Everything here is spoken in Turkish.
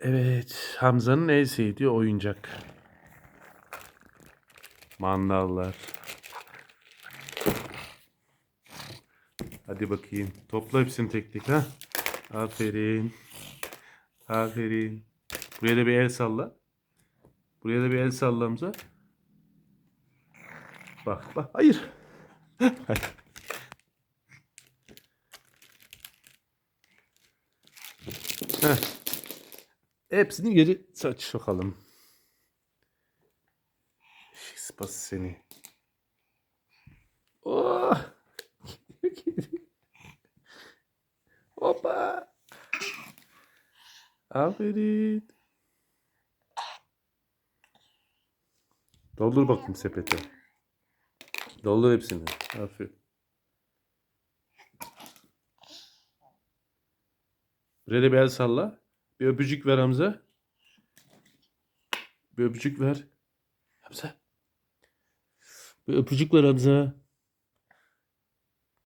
Evet, Hamza'nın en sevdiği oyuncak. Mandallar. Hadi bakayım. Topla hepsini tek tek ha. Aferin. Aferin. Buraya da bir el salla. Buraya da bir el salla Hamza. Bak bak. Hayır. Heh. Hepsini geri saç bakalım. Şispas seni. Oh. Hoppa. Aferin. Doldur bakayım sepete. Doldur hepsini. Aferin. Buraya da salla. Bir öpücük ver Hamza. Bir öpücük ver. Hamza. Bir öpücük ver Hamza.